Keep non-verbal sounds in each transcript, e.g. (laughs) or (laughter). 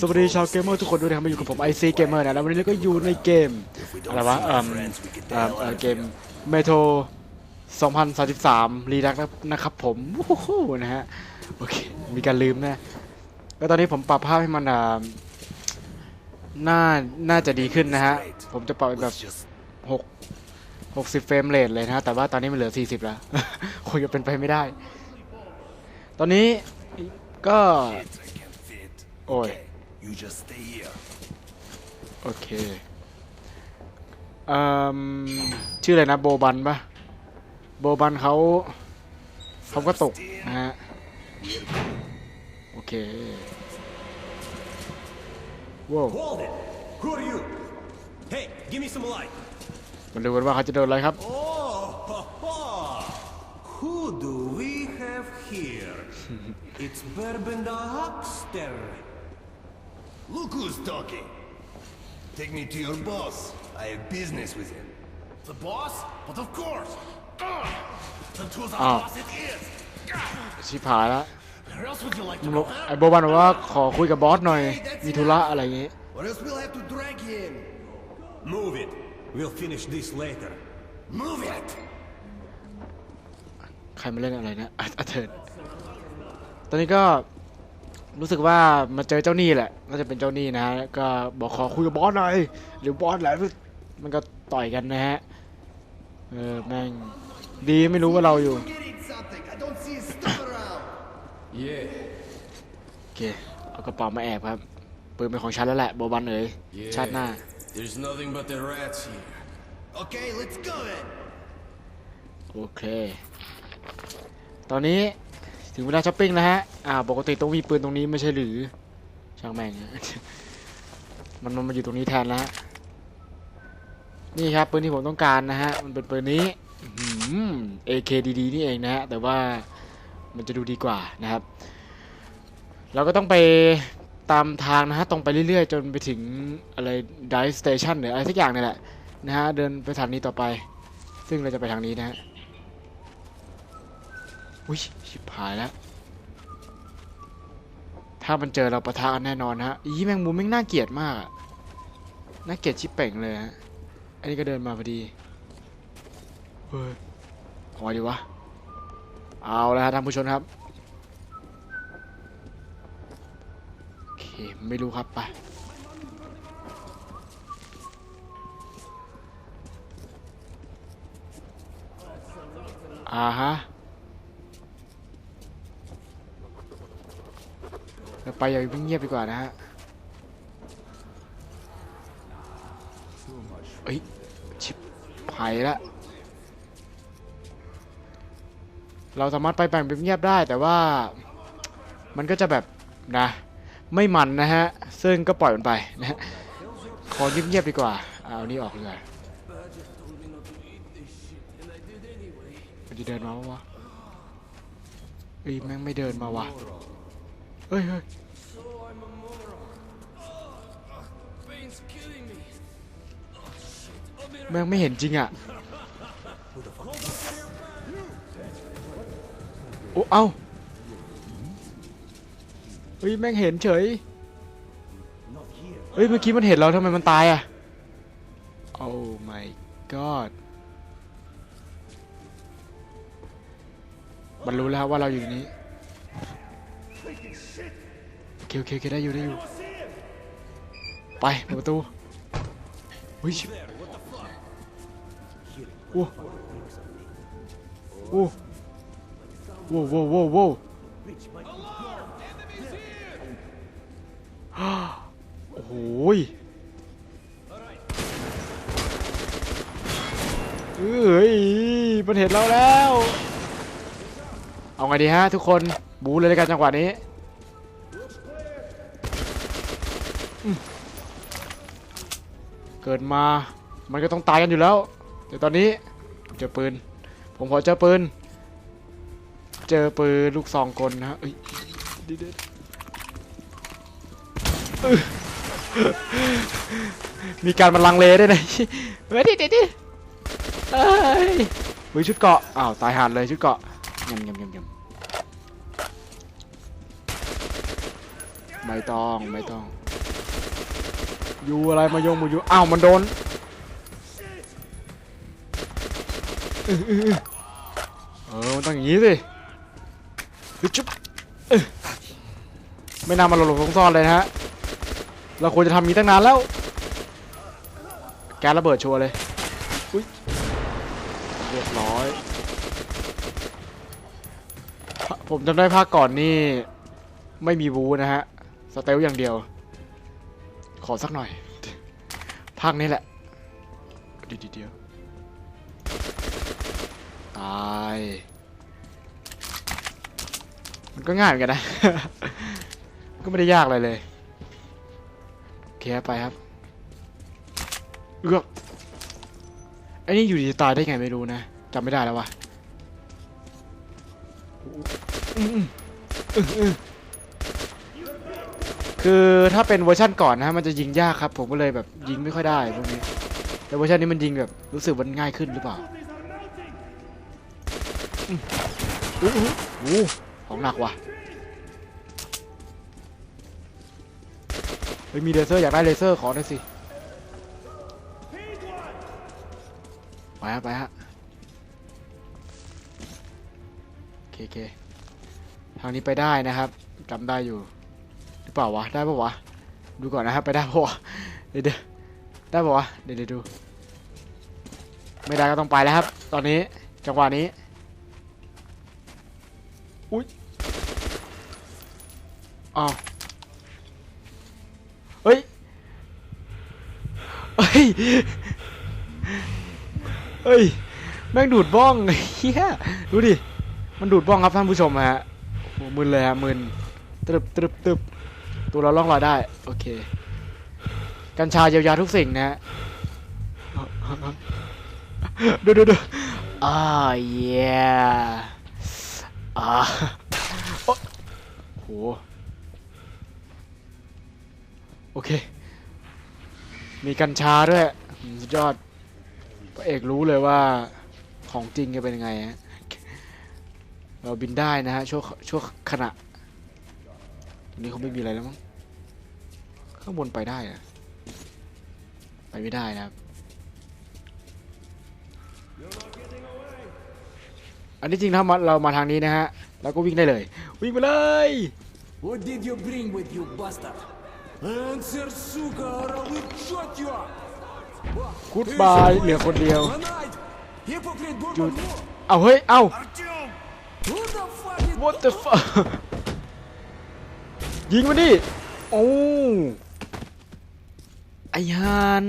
สวัสดีชาวเกมเมอร์ทุกคนด้วยนะครับมาอยู่กับผมไอซีเกมเมอร์นะแล้ววันนี้เราก็อยู่ในเกมอะไรวะเอ่อเอ่อเอ่อเกมเมโทร2033 รีดักนะครับผมโอ้โหนะฮะโอเคมีการลืมนะก็ตอนนี้ผมปรับภาพให้มันอ่าน่าน่าจะดีขึ้นนะฮะ ผมจะปรับเป็นแบบ Let's just 6 60 เฟรมเรทเลยนะฮะ แต่ว่าตอนนี้มันเหลือ 40 แล้วคงจะเป็นไปไม่ได้ ตอนนี้ ก็ fit. I can fit. Oi. Okay, you just stay here. โอเคเอ่มชื่ออะไรนะโบบันปะโบบันเขาเขาก็ตกนะฮะ โอเคว้าว Hold it! Who are you? Hey, give me some light. มาดูกันว่าเขาจะโดนอะไรครับ it's Bourbon the Huckster. Look who's talking. Take me to your boss. I have business with him. The boss? But of course. Ugh. Then to the Ah. boss it is. ชิบหายแล้ว Where else would you like มึ to ง go? บอกไอ้โบบันบอกว่าขอคุยกับบอสหน่อย มีธุระอะไรอย่างงี้ Or else we'll have to drag him. Move it. We'll finish this later. Move it. ใครมาเล่นอะไรนะอ่ะอ่ะเถิด (laughs) ตอนนี้ก็รู้สึกว่ามาเจอเจ้าหนี้แหละน่าจะเป็นเจ้าหนี้นะฮะก็บอกขอคุยกับบอสหน่อยหรือบอสแหละมันก็ต่อยกันนะฮะเออแม่งดีไม่รู้ว่าเราอยู่ Getting something. I don't see his stuff around. โอเคเอากระเป๋ามาแอบครับปืนเป็นของฉันแล้วแหละโบบันเอ๋ยชาติหน้า There's nothing but the rats here. Okay, let's go then. โอเคตอนนี้ ถึงเวลาช้อปปิ้งแล้วฮะ อ่า ปกติต้องมีปืนตรงนี้ไม่ใช่หรือ ช่างแม่ง มันมันมาอยู่ตรงนี้แทนแล้วฮะนี่ครับปืนที่ผมต้องการนะฮะ มันเป็นปืนนี้หือ AKDD นี่เองนะฮะ แต่ว่ามันจะดูดีกว่านะครับ เราก็ต้องไปตามทางนะฮะ ตรงไปเรื่อยๆ จนไปถึงอะไร Dive Station หรืออะไรสักอย่างนี่แหละนะฮะ เดินไปทางนี้ต่อไป ซึ่งเราจะไปทางนี้นะฮะ อุ้ยชิบหายแล้ว ถ้ามันเจอเราประทะกันแน่นอนฮะ อีแมงมุมแม่งน่าเกลียดมากอะน่าเกลียดชิบเป่งเลยฮะ อันนี้ก็เดินมาพอดี เฮ้ยเอดีวะ เอาแล้วฮะท่านผู้ชมครับโอเคไม่รู้ครับไปอ่าฮะเรา ไปอย่างเงียบดีกว่านะฮะเอ้ยชิบหายละเราสามารถไปแบ่งเป็นเงียบได้ แต่ว่ามันก็จะแบบนะ ไม่มันนะฮะ ซึ่งก็ปล่อยมันไปนะฮะขอเงียบๆดีกว่า เอานี่ออกเลยมันจะเดินมาวะเอ้ยแม่งไม่เดินมาวะเฮ้ยเฮ้ย แม่งไม่เห็นจริงอะโอ้เอ้าเฮ้ยแม่งเห็นเฉยเฮ้ยเมื่อกี้มันเห็นเราทำไมมันตายอะโอ้ my god มันรู้แล้วว่าเราอยู่นี้โอเคโอเคโอเคได้อยู่ได้อยู่ ไปเปิดประตูเฮ้ย ชิบโอ้โอ้ว้โว้โว้โว้ฮ่าโอ้โหยเอ้ยมันเห็นเราแล้ว เอาไงดีฮะทุกคน บูเลยในการจังหวะนี้เกิดมา มันก็ต้องตายกันอยู่แล้ว แต่ตอนนี้เจอปืน ผมขอเจอปืน เจอปืนลูกซองกลนะฮะเอ้ยเดมีการมันลังเลด้วยนะเฮ้ยดิดิดิเอ้ยเฮ้ยชุดเกาะ อ้าวตายหาดเลยชุดเกาะยำยำยำยำไม่ต้องไม่ต้อง อยู่อะไรมายงมาอยู่ อ้าวมันโดน เออมันต้องอย่างนี้สิฮึจุ๊บไม่น่ามาหลบๆซ่อนๆเลยนะฮะ เราควรจะทำนี้ตั้งนานแล้ว แกระเบิดชัวร์เลยอุ้ยเรียบร้อย ผมจำได้ภาคก่อนนี่ ไม่มีบูนะฮะ สเตลอย่างเดียว ขอสักหน่อย ภาคนี้แหละ ดีเดียว ตาย มันก็ง่ายเหมือนกันนะ ก็ไม่ได้ยากอะไรเลยเคครับไปครับเอือกไอ้นี่อยู่ดีตายได้ไงไม่รู้นะจำไม่ได้แล้ววะคือถ้าเป็นเวอร์ชั่นก่อนนะมันจะยิงยากครับ ผมก็เลยแบบยิงไม่ค่อยได้พวกนี้แต่เวอร์ชันนี้มันยิงแบบรู้สึกมันง่ายขึ้นหรือเปล่า อู้หูของหนักว่ะเฮ้ยมีเลเซอร์อยากได้เลเซอร์ขอหน่อยสิ ไปฮะไปฮะโอเคโอเคทางนี้ไปได้นะครับจำได้อยู่หรือเปล่าวะได้ปะวะดูก่อนนะครับไปได้ปะวะเดี๋ยวเดได้ปะวะเดเดี๋ยวดู ไม่ได้ก็ต้องไปแล้วครับ ตอนนี้จังหวะนี้ อุ้ยอ้าวเฮ้ยเฮ้ยเฮ้ยแม่งดูดบ้องเฮียดูดิ มันดูดบ้องครับท่านผู้ชมฮะโหมึนเลยฮะมึนตึบตึบตึบตัวเราล่องลอยได้ โอเค กัญชาเยียวยาทุกสิ่งนะฮะดูดูดูอ่าเย้ อ่าโอ้โหโอเค มีกัญชาด้วยสุดยอดพระเอกรู้เลยว่าของจริงจะเป็นยังไงฮะเราบินได้นะฮะช่วงช่วงขณะตรงนี้เขาไม่มีอะไรแล้วมั้งข้างบนไปได้อะไปไม่ได้นะครับ อันนี้จริงถ้ามาเรามาทางนี้นะฮะเราก็วิ่งได้เลย วิ่งไปเลย What did you bring with you, bastard? Answer, suka, or I will shot you up. กูดบาเหลือคนเดียวหยุดเอาเฮ้ย เอา What the fuck ยิงมาดิโอ้ไอฮาน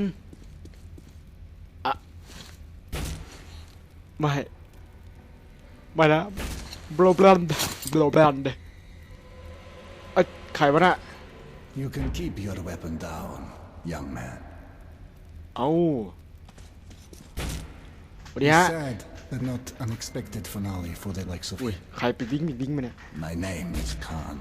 อะไม่ ไม่นะบลบลันบลบลันเอ้ยใครวะน่ะ You can keep your weapon down, young man. เอาสวัสดีฮะ Sad, but not unexpected finale for the likes of อุ้ย ใครไปวิ่งวิ่งมาเนี่ย My name is Khan.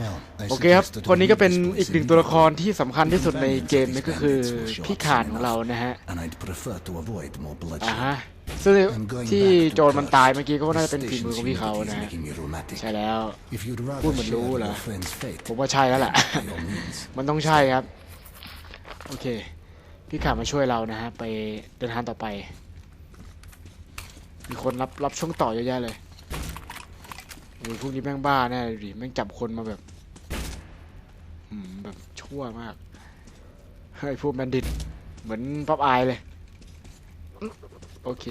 Well, I โอเคครับ suggest that คน we นี้ก็ leave เป็น this place อีกหนึ่ง immediately. ตัวละครที่สำคัญที่สุดในเกมนี่ก็คือพี่ขานของเรานะฮะ And I'd prefer to avoid more อ่า bloodshed. ฮะซึ่ง I'm going ที่ back to โจรมัน Kurt. ตายเมื่อกี้ก็น่าจะ The เป็นฝีมือ station's ของพี่เขา humidity is นะ making me rheumatic. ใช่แล้ว If you'd rather พูดเหมือนรู้ share เหรอ your friend's fate, ผมว่าใช่แล้วแหละ By all means. มันต้องใช่ครับ โอเค พี่ขามาช่วยเรานะฮะไปเดินทางต่อไป มีคนรับรับช่วงต่อเยอะแยะเลย โอ้ยพวกนี้แม่งบ้าแน่เลยดิแม่งจับคนมาแบบอืมแบบชั่วมากเฮ้ยพวกแบนดิตเหมือนป๊อปอายเลยอื้อโอเค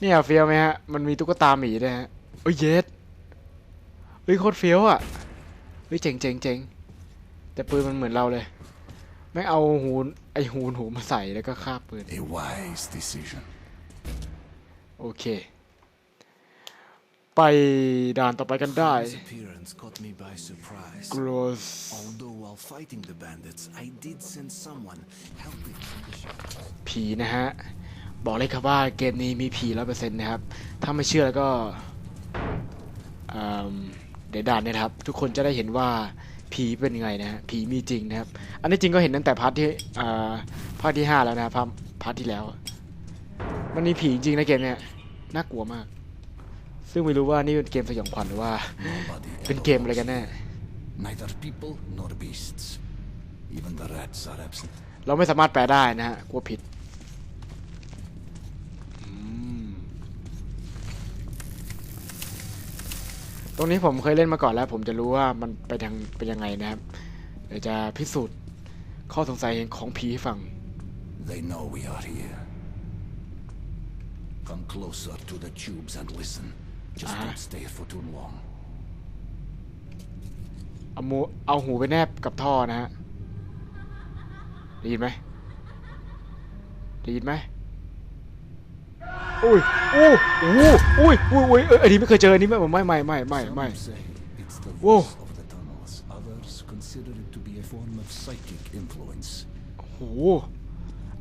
เนี่ยเฟี้ยวไหมฮะ มันมีตุ๊กตาหมีด้วยฮะเอ้ยเยสเฮ้ยโคตรเฟี้ยวอะเฮ้ยเจ๋งเจ๋งเจ๋งแต่ปืนมันเหมือนเราเลย ไม่งเอาหูนไอหูนหูมาใส่แล้วก็คาบปืน A wise decision. โอเค ไปด่านต่อไปกันได้ His appearance caught me by surprise. gross Although while fighting the bandits, I did sense someone helping from the shadows. ผีนะฮะ บอกเลยครับว่าเกมนี้มีผีร้อยเปอร์เซ็นต์นะครับ ถ้าไม่เชื่อแล้วก็อืมเดี๋ยวด่านเนี่ยนะครับ ทุกคนจะได้เห็นว่าผีเป็นยังไงนะฮะ ผีมีจริงนะครับ อันนี้จริงก็เห็นตั้งแต่พาร์ทที่อ่าภาคที่ห้าแล้วนะครับพาร์ทพาร์ทที่แล้ว มันมีผีจริงนะเกมเนี่ย น่ากลัวมาก ซึ่งไม่รู้ว่านี่เป็นเกมสยองขวัญหรือว่า Nobody เป็นเกมอะไรกันแน่ Neither people nor beasts. Even the rats are absent. เราไม่สามารถแปลได้นะฮะกลัวผิดอืมตรงนี้ผมเคยเล่นมาก่อนแล้ว ผมจะรู้ว่ามันไปทางเป็นยังไงนะครับเดี๋ยวจะพิสูจน์ข้อสงสัยของผีให้ฟัง They know we are here. Come closer to the tubes and listen. Just don't stay for too long. เอามูเอาหูไปแนบกับท่อนะฮะ ได้ยินไหมได้ยินไหมอุ้ยอู้อู้อุ้ยอุ้ยอุ้ยเอออันนี้ไม่เคยเจออันนี้ไม่ไม่ไม่ไม่ไม่ไม่ Some say it's the Whoa. voice of the tunnels. Others consider it to be a form of psychic influence. โอ้โห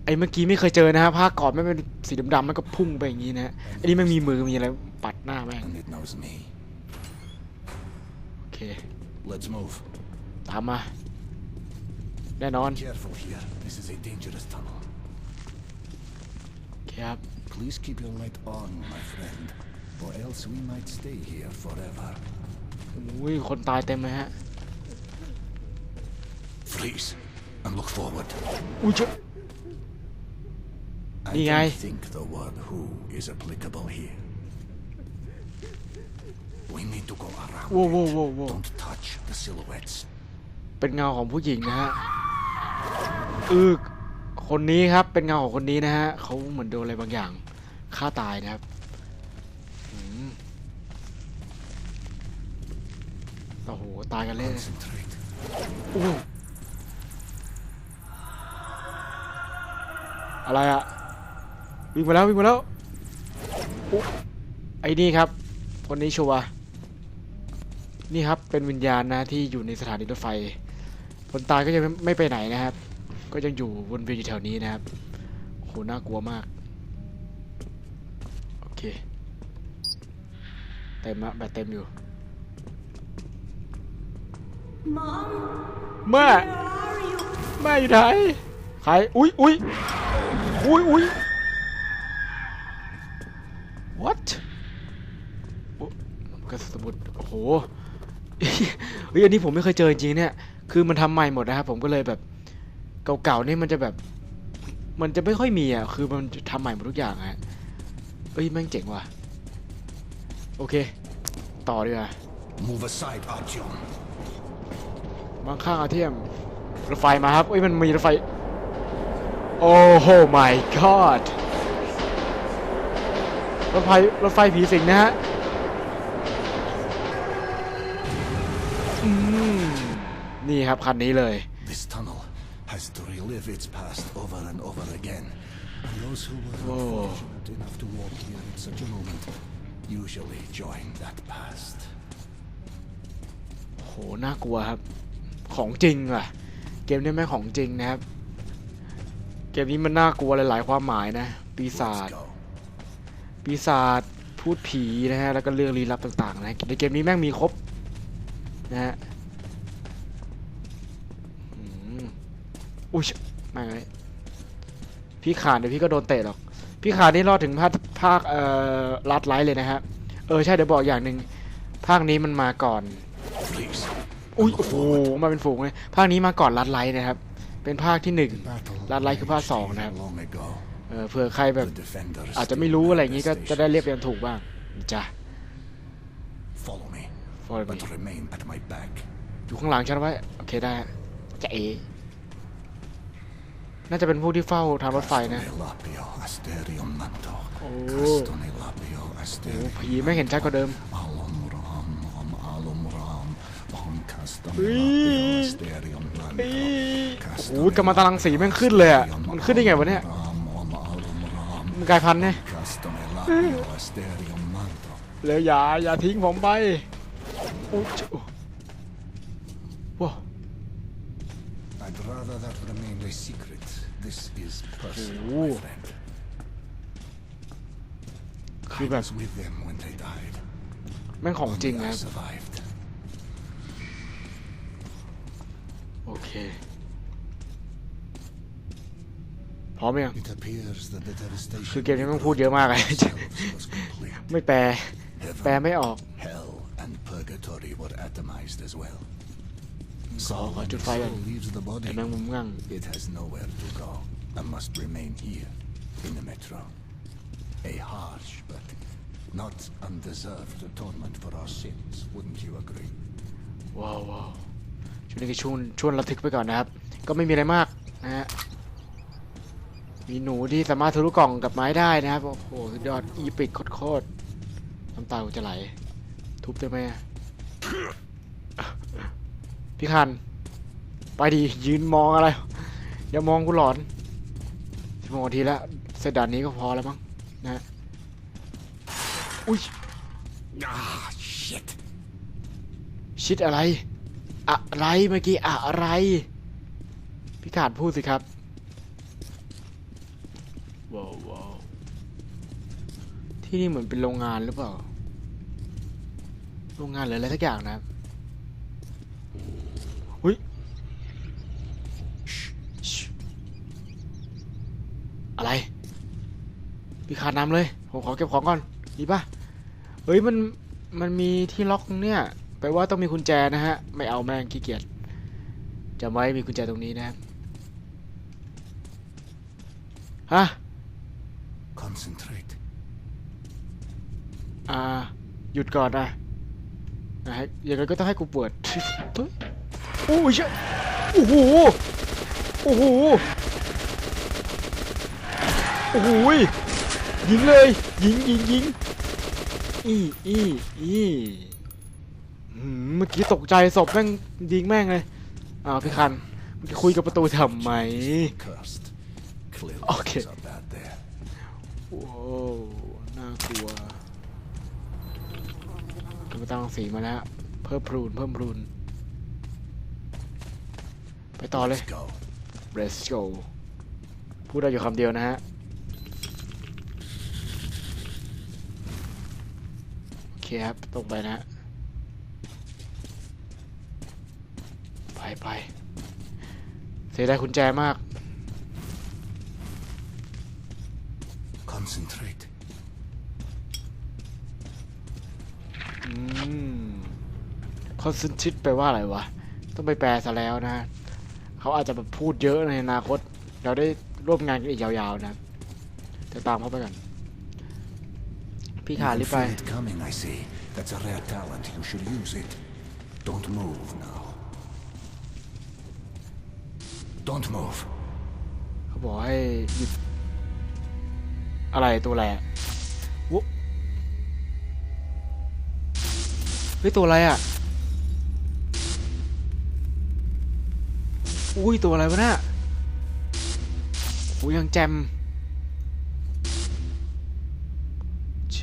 ไอ้เมื่อกี้ไม่เคยเจอนะฮะผ้าก่อนไม่เป็นสีดำๆมันก็พุ่งไปอย่างนี้นะฮะอันนี้มันมีมือมีอะไร ปัดหน้าแม่ง And it knows me. โอเค Let's move. ตามมา แน่นอน Careful here. This is a dangerous tunnel. โอเคครับ Please keep your light on, my friend. Or else we might stay here forever. อุ้ยคนตายเต็มเลยฮะ Freeze and look forward. อุ้ยเจ้า I Yeah, don't I- think the word who is applicable here. We need to go around. โว้โว้ it. โว้โว้ Don't touch the silhouettes. เป็นเงาของผู้หญิงนะฮะอือคนนี้ครับเป็นเงาของคนนี้นะฮะเขาเหมือนโดนอะไรบางอย่างฆ่าตายนะครับอืมโอ้โหตายกันเลย Concentrate. อู้อะไรอะวิ่งมาแล้ววิ่งมาแล้วอุ๊ไอ้นี่ครับ คนนี้ชัวร์ นี่ครับเป็นวิญญาณนะที่อยู่ในสถานีรถไฟ คนตายก็ยังไม่ไม่ไปไหนนะครับ ก็ยังอยู่วนเวียนอยู่แถวนี้นะครับโหน่ากลัวมากโอเคเต็มละแบตเต็มอยู่ Mom, แม่ where are you? แม่อยู่ไหนใครอุ้ยอุ้ยอุ้ยอุ้ย what โอ้กระสุนสมุดโอ้โห เฮ้ยอันนี้ผมไม่เคยเจอจริงๆเนี่ย คือมันทำใหม่หมดนะครับผมก็เลยแบบเก่าๆนี่มันจะแบบ มันจะไม่ค่อยมีอะ คือมันจะทำใหม่หมดทุกอย่างอะเอ้ยแม่งเจ๋งว่ะ โอเค ต่อดีกว่า Move aside, Artyom. บางข้างอาเทียมรถไฟมาครับเอ้ยมันมีรถไฟ โอ้โห my god รถไฟรถไฟผีสิงนะฮะ นี่ครับคันนี้เลย This tunnel has to relive its past over and over again. And those who were unfortunate enough to walk here at such a moment usually join that past. โหน่ากลัวครับ ของจริงว่ะ เกมนี้แม่งของจริงนะครับ เกมนี้มันน่ากลัวหลายๆความหมายนะ ปีศาจ Let's go. ปีศาจ พูดผีนะฮะ แล้วก็เรื่องลี้ลับต่างๆนะในเกมนี้แม่งมีครบนะฮะ อุ้ยแม่งเลยพี่ขานเดี๋ยวพี่ก็โดนเตะหรอก พี่ขานนี่รอดถึงภาคภาคเอ่อลัดไลท์เลยนะฮะ เออใช่เดี๋ยวบอกอย่างหนึ่งภาคนี้มันมาก่อน Freeze. อุ้ยโอ้โหมาเป็นฝูงเลยภาคนี้มาก่อนลัดไลท์นะครับ เป็นภาคที่หนึ่ง Battle Lad Light คือภาคสองนะครับ long ago. เออเผื่อใครแบบ The defenders อาจจะไม่ still รู้ have อะไรอย่างงี้ก็ their จะได้ station. เรียบเรียงถูกบ้างจ้ะ Follow me, Follow but me. remain at my back. อยู่ข้างหลังฉันไว้ โอเคได้จะเอ น่าจะเป็นผู้ที่เฝ้าทางรถไฟนะ Castone lapio asterium manto. Oh. Castone lapio โอ้ asterium ผีไม่เห็นชัดกว่าเดิม alum ram om alum ram om castone เฮ้ย lapio asterium เฮ้ manto. ยโอ้ยกำมะตารังสีแม่งขึ้นเลยอะ มันขึ้นได้ไงวะเนี่ย Ram om alum ram มันกลายพันธุ์เนี่ย castone lapio asterium manto. แล้วอย่าอย่าทิ้งผมไปโอ้ยโอ้ว้า is personal, Ooh. my friend. คือ I แบบ was with them when they died. แม่งของจริง Only นะ I survived. โอเค พร้อมยัง It appears that the devastation คือเกมนี้มันพูดเยอะมากเลย themselves was complete. ไม่แปล แปล Heaven, ไม่ออก hell, and purgatory purgatory were atomized as well. Có- So có when chút the phải soul rồi. leaves the ไอ้ body, แมงมุมงั่ง it has nowhere to go and must remain here in the metro. A harsh but not undeserved atonement for our sins, wouldn't you agree? ว้าวว้าวช่วงนี้ก็ชวนชวนระทึกไปก่อนนะครับ ก็ไม่มีอะไรมากนะฮะ มีหนูที่สามารถทะลุกล่องกับไม้ได้นะครับ โอ้โหสุดยอดอีปิกโคตรๆน้ำตากูจะไหล ทุบได้ไหมอะพี่คัน ไปดียืนมองอะไร อย่ามองกูหลอน สิบโมงนาทีแล้วเสร็จด่านนี้ก็พอแล้วมั้งนะฮะอุ้ย Ah, shit! ชิดอะไร อะไรเมื่อกี้อะไร พี่ขาดพูดสิครับว้าวว้าวที่นี่เหมือนเป็นโรงงานหรือเปล่า โรงงานหรืออะไรสักอย่างนะครับอุ้ยชิ อะไร พี่ขาดน้ำเลย ผมขอเก็บของก่อน ดีป่ะเฮ้ย มัน มันมีที่ล็อกตรงเนี่ย แปลว่าต้องมีกุญแจนะฮะ ไม่เอาแม่งขี้เกียจจำไว้มีกุญแจตรงนี้นะครับฮะ Concentrate. อ่า หยุดก่อนนะนะฮะอย่างนั้นก็ต้องให้กูปวดเฮ้ยโอ้ยเชี่ยโอ้โห โอ้โห โอ้โหยยิงเลยยิงยิงยิงอีอีอีหืมเมื่อกี้ตกใจศพแม่งยิงแม่งเลยอ้าวพี่คันมึงจะคุยกับประตูทำไม Cursed. Clearly, Okay. things are bad there. โอ้น่ากลัวกรรมตั้งสีมาแล้ว เพิ่มพรูนเพิ่มพรูนไปต่อเลย Let's go. Let's go พูดได้อยู่คำเดียวนะฮะ โอเคครับ ตรงไปนะฮะไปไปเสียดายคุณแจมาก Concentrate. อืมคอนเซนทิตแปลว่าอะไรวะ ต้องไปแปลซะแล้วนะ เขาอาจจะแบบพูดเยอะในอนาคต เราได้ร่วมงานกันอีกยาวๆนะจะตามเขาไปกัน พี่ขา You รีบไป feel it coming, I see. That's a rare talent. You should use it. Don't move now. Don't move. เขาบอกให้หยุดอะไรตัวอะไรอะวุ๊เฮ้ยตัวอะไรอะอุ้ยตัวอะไรวะเนี่ยอุ้ยยังแจม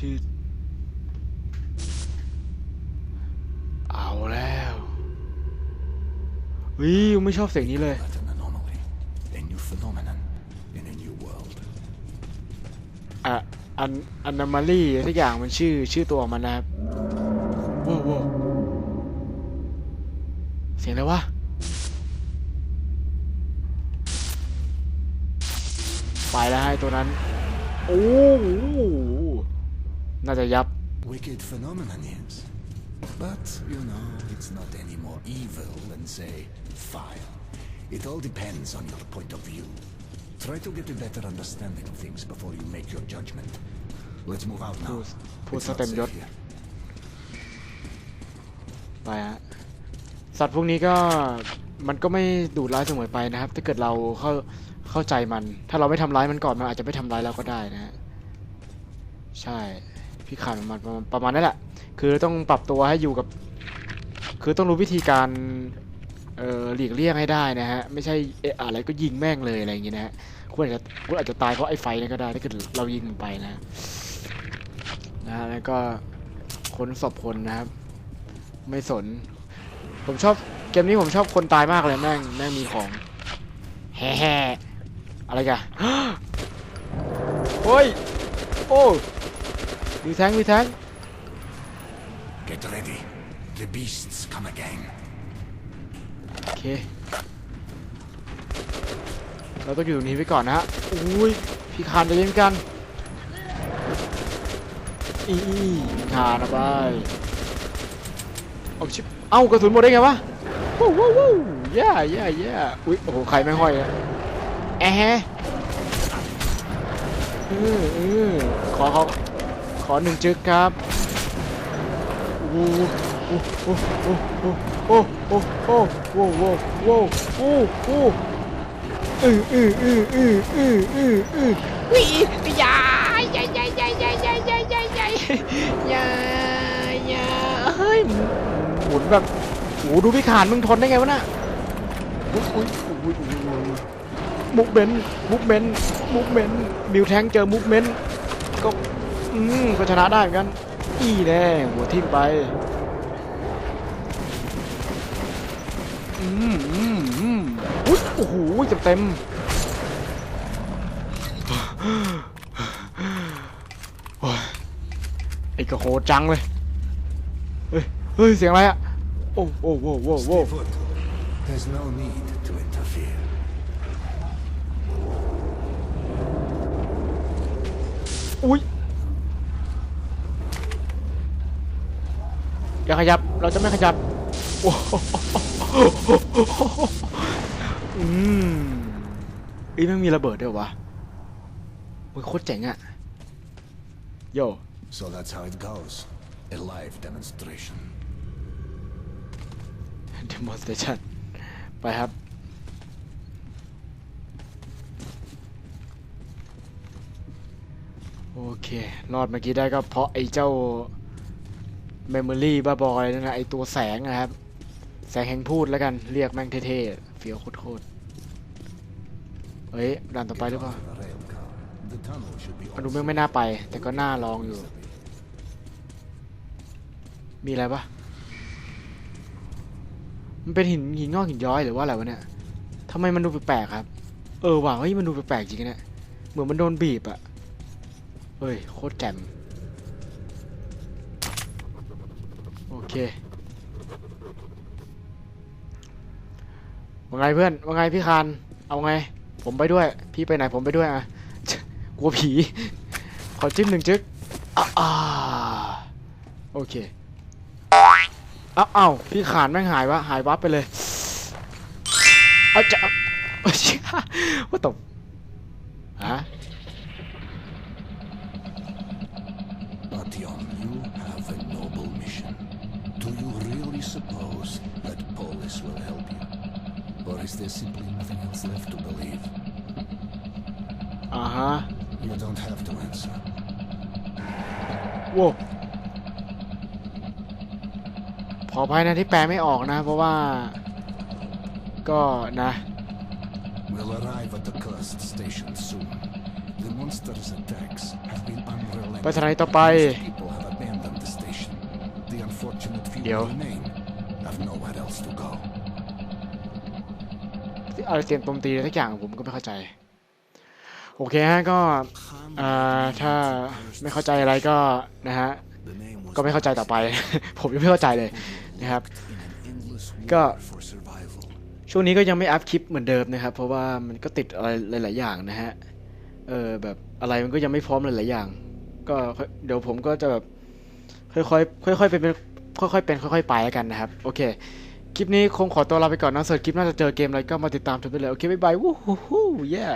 ชื่อ เอาแล้วเฮ้ยไม่ชอบเสียงนี้เลย But an anomaly. A new phenomenon in a new world. อะอันอันนามารีทุกอย่างมันชื่อชื่อตัวของมันนะครับว้าวว้าวเสียงอะไรวะไปแล้วให้ตัวนั้น โอ้โห น่าจะยับ Wicked phenomenon, yes. But, you know, it's not any more evil than, say, fire. It all depends on your point of view. Try to get a better understanding of things before you make your judgment. Let's move out now. Pause. Pause It's not sa tem safe yot. here. ไปฮะสัตว์พวกนี้ก็มันก็ไม่ดุร้ายเสมอไปนะครับ ถ้าเกิดเราเข้าเข้าใจมัน ถ้าเราไม่ทำร้ายมันก่อนมันอาจจะไม่ทำร้ายเราก็ได้นะฮะใช่ พี่ขันมันประมาณประมาณนั้นแหละ คือต้องปรับตัวให้อยู่กับ คือต้องรู้วิธีการเอ่อหลีกเลี่ยงให้ได้นะฮะ ไม่ใช่เอะอะไรก็ยิงแม่งเลยอะไรอย่างงี้นะฮะคุณอาจจะคุณอาจจะตายเพราะไอ้ไฟนั่นก็ได้ถ้าเกิดเรายิงมันไปนะนะฮะแล้วก็ค้นศพคนนะครับ ไม่สน ผมชอบเกมนี้ผมชอบคนตายมากเลยแม่งแม่งมีของแฮ่แฮ่อะไรกันโอ้ยโอ้ มีแทงมีแทง Get ready. The beasts come again. โอเค เราต้องอยู่ตรงนี้ไว้ก่อนนะฮะอุ้ย พี่คานจะเล่นกันอีพี่คานนะไปเอาชิบเอ้ากระสุนหมดได้ไงวะวู้วู้วู้แย่แย่แย่อุ้ย โอ้โหใครไม่งห้อยอะแอะแฮะเออเออขอขอข อหนึ่งจึกครับโอ้โอ้โอ้โอ้โอ้โอ้โอ้โอ้โอ้โอ้โอ้โอ้อืออืออืออืออืออืออือวิยายยายยายยายยายยายยายยายยายยายยาเฮ้ยหมุนแบบโอ้ดูพี่ขานมึงทนได้ไงวะน่ะอุ้ยอุ้ยอุ้ยอุ้ยมุกเบนมุกเบนมุกเบนมิวแทงเจอมุกเบน อืมก็ชนะได้เหมือนกัน อีแน่หัวทิ่มไป อืมอืมอืมอุ้ยโอ้โหเต็มเต็มโอ้ยไอ้กระโหจังเลย เฮ้ย เฮ้ย เสียงอะไรอะโอ้โอ้โว้โว้โว้ There's no need อย่าขยับ เราจะไม่ขยับโอ้โหอืมอีมันมีระเบิดด้วยวะมันโคตรเจ๋งอะโย So that's how it goes. A live demonstration. demonstration ไปครับ โอเค รอดเมื่อกี้ได้ก็เพราะไอ้เจ้า Memory บ้าบอยนั่นนะไอตัวแสงนะครับ แสงแห่งพูดแล้วกัน เรียกแม่งเท่ๆเฟี้ยวโคตรๆเฮ้ยด่านต่อไปหรือเปล่ามันดูแม่งไม่น่าไป แต่ก็น่าลองอยู่ มีอะไรปะมันเป็นหินหินงอกหินย้อยหรือว่าอะไรวะเนี่ยทำไมมันดูแปลกๆครับ เออว่ะเฮ้ยมันดูแปลกๆจริงนะเนี่ยเหมือนมันโดนบีบอะเฮ้ยโคตรแจ่มโอ เคว่าไงเพื่อนว่าไงพี่คานเอาไง ผมไปด้วย พี่ไปไหนผมไปด้วยอะกลัวผี ขอจิ้มหนึ่งจึ๊กอ่าโอเคเอ้าเอาพี่ขานแม่งหายวะหายวับไปเลยเอาจะเอาเชี่ยว่าตกฮะ suppose that Polis will help you? Or is there simply nothing else left to believe? อ่าฮะ You don't have to answer. โว้ขออภัยนะที่แปลไม่ออกนะ เพราะว่า ก็นะ We'll arrive at the cursed station soon. The monster's attacks have been unrelenting. ไปสถานีต่อไป Most people have abandoned the station. The unfortunate few Yo. who remain have Nowhere else to go. อะไรเตรียมโจมตีอะไรสักอย่างผมก็ไม่เข้าใจ โอเคฮะก็ถ้าไม่เข้าใจอะไรก็นะฮะก็ไม่เข้าใจต่อไป ผมยังไม่เข้าใจเลยนะครับ in an endless war Go. for survival. ช่วงนี้ก็ยังไม่อัพคลิปเหมือนเดิมนะครับ เพราะว่ามันก็ติดอะไรหลาย ๆ อย่างนะฮะเออแบบอะไรมันก็ยังไม่พร้อมหลายๆอย่าง ก็เดี๋ยวผมก็จะแบบค่อยๆค่อยๆเป็น ค่อยๆเป็นค่อย ๆ ไปแล้วกันนะครับ โอเค คลิปนี้คงขอตัวลาไปก่อนนะส่วนคลิปน่าจะเจอเกมอะไรก็มาติดตามชมไปเลย โอเค บ๊ายบาย วู้ฮู้ฮู้ yeah